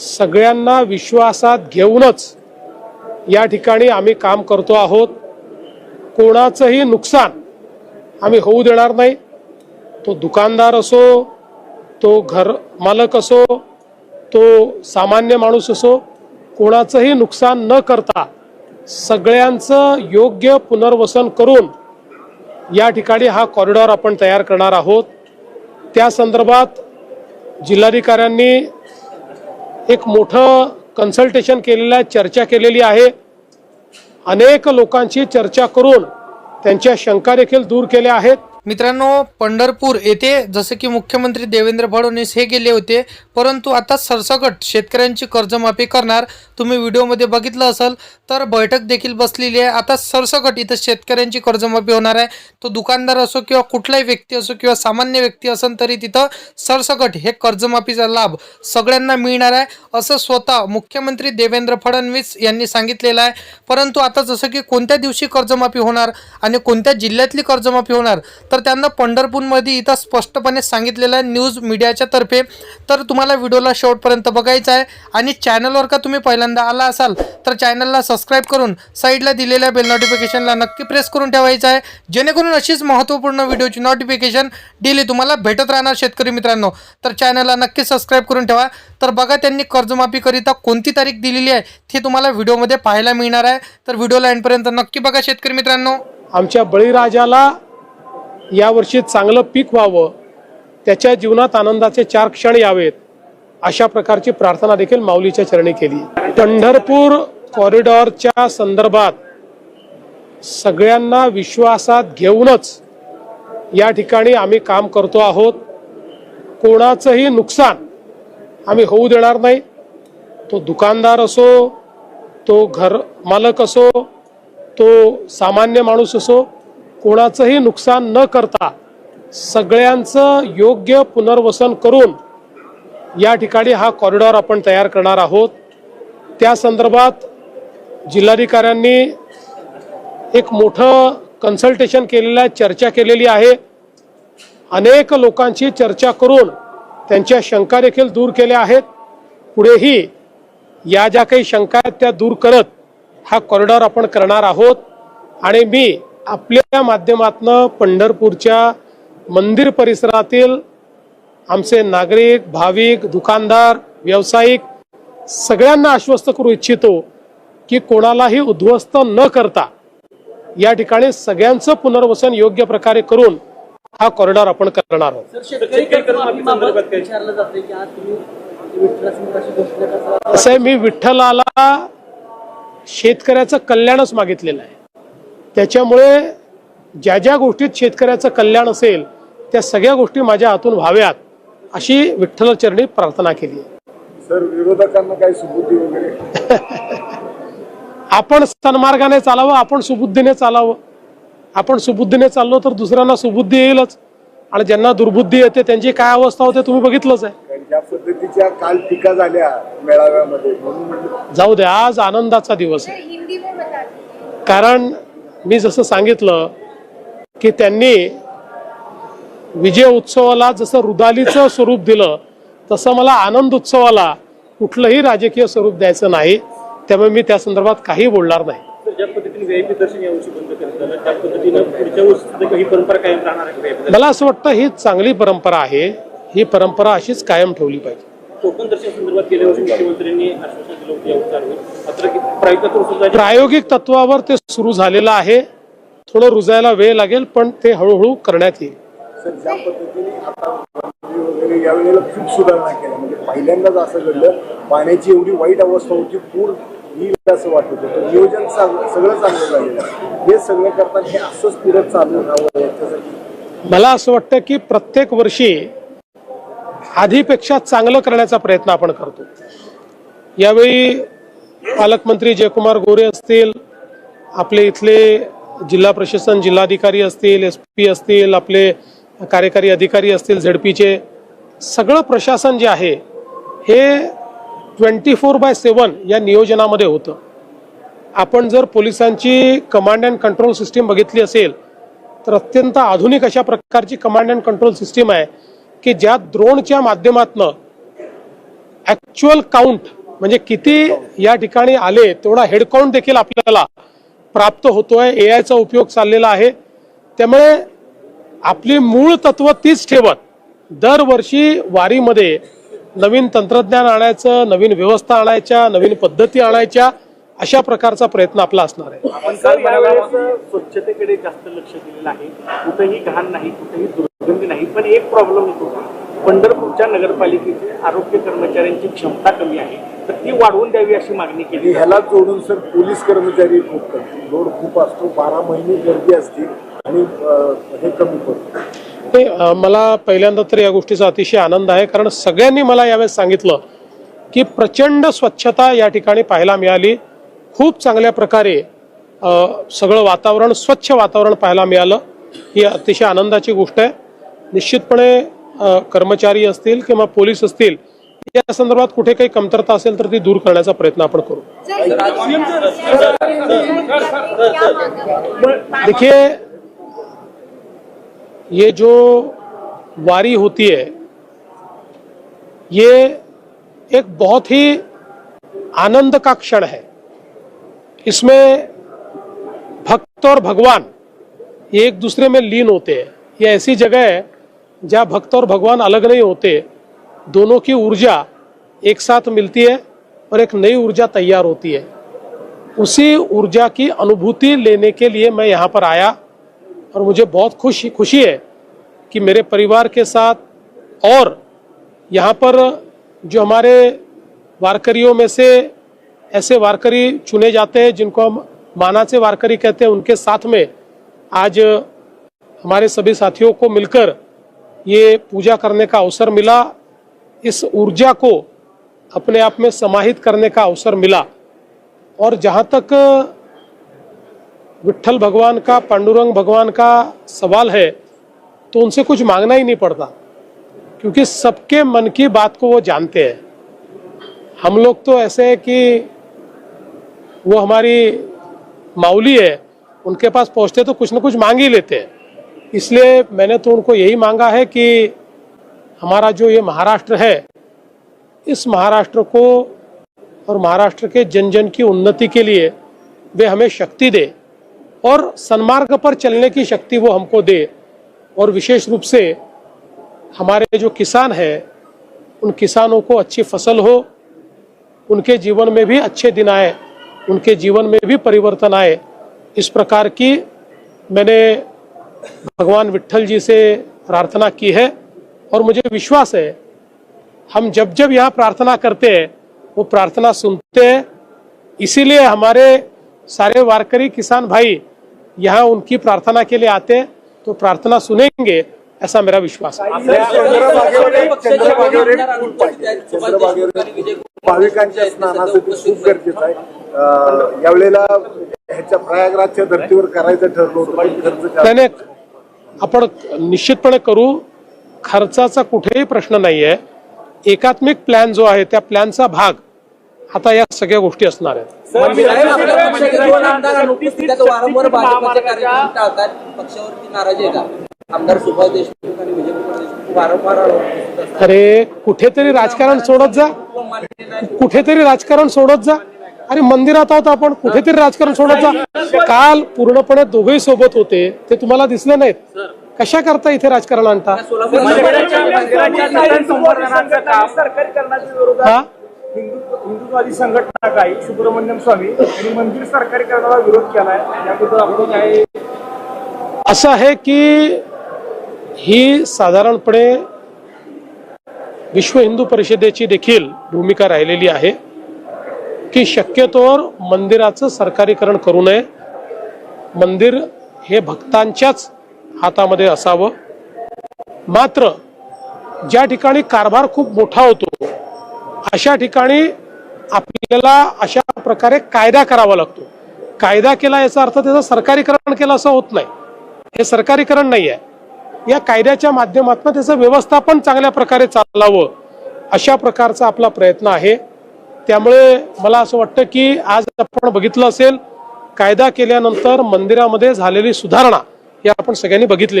सगळ्यांना विश्वासात घेऊनच या ठिकाणी आम्ही काम करतो आहोत. कोणाचंही नुकसान आम्ही होऊ देणार नाही. तो दुकानदार असो तो घर मालक असो तो सामान्य माणूस असो कोणाचंही नुकसान न करता सगळ्यांचं योग्य पुनर्वसन करून या ठिकाणी हा कॉरिडॉर आपण तयार करणार आहोत. त्या संदर्भात जिल्हाधिकाऱ्यांनी एक मोठं कन्सल्टेशन केलेलं आहे चर्चा केलेली आहे. अनेक लोकांची चर्चा करून त्यांच्या शंका देखील दूर केल्या आहेत. मित्रांनो पंढरपूर येथे जसे की मुख्यमंत्री देवेंद्र फडणवीस हे गेले होते परंतु आता सरसकट शेतकऱ्यांची कर्जमाफी करणार तुम्ही व्हिडिओमध्ये बघितलं असेल तर बैठक देखील बसलेली आहे. आता सरसकट इथं शेतकऱ्यांची कर्जमाफी होणार आहे. तो दुकानदार असो किंवा कुठलाही व्यक्ती असो किंवा सामान्य व्यक्ती असेल तरी तिथं सरसकट हे कर्जमाफीचा लाभ सगळ्यांना मिळणार आहे असं स्वतः मुख्यमंत्री देवेंद्र फडणवीस यांनी सांगितलेलं आहे. परंतु आता जसं की कोणत्या दिवशी कर्जमाफी होणार आणि कोणत्या जिल्ह्यातली कर्जमाफी होणार तर त्यांना पंढरपूरमध्ये इथं स्पष्टपणे सांगितलेलं आहे न्यूज मीडियाच्या तर्फे. तर तुम्हाला व्हिडिओला शेवटपर्यंत बघायचा आहे आणि चॅनलवर का तुम्ही पहिल्यांदा आला असाल तर चॅनलला सबस्क्राईब करून साईडला दिलेल्या बेल नोटिफिकेशनला नक्की प्रेस करून ठेवायचं आहे. जेणेकरून अशीच महत्त्वपूर्ण व्हिडिओची नोटिफिकेशन डेली तुम्हाला भेटत राहणार शेतकरी मित्रांनो. तर चॅनलला नक्की सबस्क्राईब करून ठेवा. तर बघा त्यांनी कर्जमाफीकरिता कोणती तारीख दिलेली आहे ती तुम्हाला व्हिडिओमध्ये पाहायला मिळणार आहे. तर व्हिडिओला एंडपर्यंत नक्की बघा शेतकरी मित्रांनो. आमच्या बळीराजाला यावर्षी चांगलं पीक व्हावं त्याच्या जीवनात आनंदाचे चार क्षण यावेत अशा प्रकारची प्रार्थना देखील माऊलीच्या चरणी केली. पंढरपूर कॉरिडॉरच्या संदर्भात सगळ्यांना विश्वासात घेऊनच या ठिकाणी आम्ही काम करतो आहोत. कोणाचंही नुकसान आम्ही होऊ देणार नाही. तो दुकानदार असो तो घर मालक असो तो सामान्य माणूस असो कोणाचंही नुकसान न करता सगळ्यांचं योग्य पुनर्वसन करून या ठिकाणी हा कॉरिडॉर आपण तयार करणार आहोत. त्या संदर्भात जिल्हाधिकाऱ्यांनी एक मोठं कन्सल्टेशन केलेलं आहे चर्चा केलेली आहे. अनेक लोकांची चर्चा करून त्यांच्या शंका देखील दूर केल्या आहेत. पुढेही या ज्या काही शंका आहेत त्या दूर करत हा कॉरिडॉर आपण करणार आहोत. आणि मी आपल्या माध्यमातनं पंढरपूरच्या मंदिर परिसरातील आमचे नागरिक भाविक दुकानदार व्यावसायिक सगळ्यांना आश्वस्त करू इच्छितो की कोणालाही उद्ध्वस्त न करता या ठिकाणी सगळ्यांचं पुनर्वसन योग्य प्रकारे करून हा कॉरिडॉर आपण करणार आहोत. सर शेतकरी कर्जमाफीबाबत विचारलं जाते की आज तुम्ही विठ्ठलासमोर घोषणा कसा असं आहे मी विठ्ठलाला शेतकऱ्याचं कल्याणच मागितलेलं आहे. त्याच्यामुळे ज्या ज्या गोष्टीत शेतकऱ्याचं कल्याण असेल त्या सगळ्या गोष्टी माझ्या हातून व्हाव्यात अशी विठ्ठलचरणी प्रार्थना केली सर विरोधकांना काही सुबुद्धी वगैरे? आपण सन्मार्गाने चालावं आपण सुबुद्धीने चालावं. आपण सुबुद्धीने चाललो तर दुसऱ्यांना सुबुद्धी येईलच. आणि ज्यांना दुर्बुद्धी येते त्यांची काय अवस्था होते तुम्ही बघितलंच आहे. ज्या पद्धतीच्या काल टीका झाल्या मेळाव्यामध्ये जाऊ दे आज आनंदाचा दिवस आहे. कारण मी जसं सांगितलं की त्यांनी विजय उत्सवाला जसं रुदालीचं स्वरूप दिलं तसं मला आनंद उत्सवाला कुठलंही राजकीय स्वरूप द्यायचं नाही. त्यामुळे मी त्या संदर्भात काही बोलणार नाही. मला असं वाटतं ही चांगली परंपरा आहे. ही परंपरा अशीच कायम ठेवली पाहिजे. कोकण दर्शन संदर्भात गेल्या वर्षी मुख्यमंत्र्यांनी आश्वासन दिलं होतं यावर चालू मात्र प्रायोगिक सुद्धा प्रायोगिक तत्वावर ते सुरू झालेलं आहे. थोडं रुजायला वेळ लागेल पण ते हळूहळू करण्यात येईल. सर ज्या पद्धतीने वगैरे यावेळेला खूप सुधारणा केल्या. म्हणजे पहिल्यांदाच असं घडलं पाण्याची एवढी वाईट अवस्था होती पूर येईल असं वाटत होतं. नियोजन सगळं चांगलं झालेलं आहे. हे सगळं करताना हे असंच पुढे चालू राहावं याच्यासाठी? मला असं वाटतं की प्रत्येक वर्षी आधीपेक्षा चांगलं करण्याचा प्रयत्न आपण करतो. यावेळी पालकमंत्री जयकुमार गोरे असतील आपले इथले जिल्हा प्रशासन जिल्हाधिकारी असतील एस पी असतील आपले कार्यकारी अधिकारी असतील झेडपीचे सगळं प्रशासन जे आहे हे ट्वेंटी फोर बाय सेवन या नियोजनामध्ये होतं. आपण जर पोलिसांची कमांड अँड कंट्रोल सिस्टीम बघितली असेल तर अत्यंत आधुनिक अशा प्रकारची कमांड अँड कंट्रोल सिस्टीम आहे. की ज्या द्रोणच्या माध्यमातनं ऍक्च्युअल काउंट म्हणजे किती या ठिकाणी आले तेवढा हेड काउंट देखील आपल्याला प्राप्त होतोय. ए आयचा उपयोग चाललेला आहे. त्यामुळे आपली मूळ तत्व तीच ठेवत दरवर्षी वारीमध्ये नवीन तंत्रज्ञान आणायचं नवीन व्यवस्था आणायच्या नवीन पद्धती आणायच्या अशा प्रकारचा प्रयत्न आपला असणार आहे. स्वच्छतेकडे जास्त लक्ष दिलेलं आहे. कुठेही घाण नाही कुठेही नाही पण एक प्रॉब्लेम येतो पंढरपूरच्या नगरपालिकेचे आरोग्य कर्मचाऱ्यांची क्षमता कमी आहे तर ती वाढवून द्यावी अशी मागणी केली. ह्याला जोडून सर पोलीस कर्मचारी खूप कमी. लोड खूप असतो बारा महिने गर्दी असते आणि हे कमी पडतं. मला पहिल्यांदा तर या गोष्टीचा अतिशय आनंद आहे कारण सगळ्यांनी मला यावेळेस सांगितलं की प्रचंड स्वच्छता या ठिकाणी पाहायला मिळाली. खूप चांगल्या प्रकारे सगळं वातावरण स्वच्छ वातावरण पाहायला मिळालं. ही अतिशय आनंदाची गोष्ट आहे. निश्चितपणे कर्मचारी असतील किंवा पोलीस असतील, या कमतरता असेल तर ती दूर करण्याचा प्रयत्न आपण करू. देखिए, ये जो वारी होती है, ये एक बहुत ही आनंद का क्षण है। इसमें भक्त और भगवान ये एक दूसरे में लीन होते हैं। ये ऐसी जगह है जहाँ भक्त और भगवान अलग नहीं होते, दोनों की ऊर्जा एक साथ मिलती है और एक नई ऊर्जा तैयार होती है। उसी ऊर्जा की अनुभूति लेने के लिए मैं यहाँ पर आया और मुझे बहुत खुशी खुशी है कि मेरे परिवार के साथ और यहाँ पर जो हमारे वारकरियों में से ऐसे वारकरी चुने जाते हैं जिनको हम माना से वारकरी कहते हैं, उनके साथ में आज हमारे सभी साथियों को मिलकर ये पूजा करने का अवसर मिला, इस ऊर्जा को अपने आप में समाहित करने का अवसर मिला। और जहाँ तक विट्ठल भगवान का, पांडुरंग भगवान का सवाल है तो उनसे कुछ मांगना ही नहीं पड़ता, क्योंकि सबके मन की बात को वो जानते हैं। हम लोग तो ऐसे है कि वो हमारी माऊली है, उनके पास पहुँचते तो कुछ ना कुछ मांग ही लेते हैं। इसलिए मैंने तो उनको यही मांगा है कि हमारा जो ये महाराष्ट्र है, इस महाराष्ट्र को और महाराष्ट्र के जन जन की उन्नति के लिए वे हमें शक्ति दे और सन्मार्ग पर चलने की शक्ति वो हमको दे और विशेष रूप से हमारे जो किसान हैं, उन किसानों को अच्छी फ़सल हो, उनके जीवन में भी अच्छे दिन आए, उनके जीवन में भी परिवर्तन आए। इस प्रकार की मैंने भगवान विट्ठल जी से प्रार्थना की है और मुझे विश्वास है हम जब जब यहाँ प्रार्थना करते हैं वो प्रार्थना सुनते हैं। इसीलिए हमारे सारे वारकरी किसान भाई यहाँ उनकी प्रार्थना के लिए आते हैं तो प्रार्थना सुनेंगे ऐसा मेरा विश्वास है। चंद्रभागेवर एक- चंद्रभागेवर एक पूल पाहिजे चंद्रभागेवर एक भाविकांच्या स्नानासाठी खूप गरजेचं आहे. यावेळेला ह्याच्या प्रयागराजच्या धर्तीवर करायचं ठरलं होतं खर्च आपण निश्चितपणे करू. खर्चाचा कुठेही प्रश्न नाही आहे एकात्मिक प्लॅन जो आहे त्या प्लॅनचा भाग आता या सगळ्या गोष्टी असणार आहेत. अरे कुठेतरी राजकारण सोडत जा. कुठेतरी राजकारण सोडत जा. अरे मंदिरात आहोत आपण कुठेतरी राजकारण सोडत जा. काल पूर्णपणे दोघेही सोबत होते ते तुम्हाला दिसले नाहीत. कशा करता इथे राजकारण आणता? हा? हिंदुत्ववादी संघटना काही सुब्रमण्यम स्वामी यांनी मंदिर सरकारी करण्याला विरोध केलाय. याबद्दल आपण काय असं आहे की ही साधारणपणे विश्व हिंदू परिषदेची देखील भूमिका राहिलेली आहे. की शक्यतोवर मंदिराचं सरकारीकरण करू नये. मंदिर हे भक्तांच्याच हातामध्ये असावं. मात्र ज्या ठिकाणी कारभार खूप मोठा होतो अशा ठिकाणी आपल्याला अशा प्रकारे कायदा करावा लागतो. कायदा केला याचा अर्थ त्याचं सरकारीकरण केलं असं होत नाही. हे सरकारीकरण नाही आहे या कायद्याच्या माध्यमातून त्याचं व्यवस्थापन चांगल्या प्रकारे चालावं अशा प्रकारचा आपला प्रयत्न आहे. त्यामुळे मला असं वाटतं की आज आपण बघितलं असेल कायदा केल्यानंतर मंदिरामध्ये झालेली सुधारणा ही आपण सगळ्यांनी बघितलेली.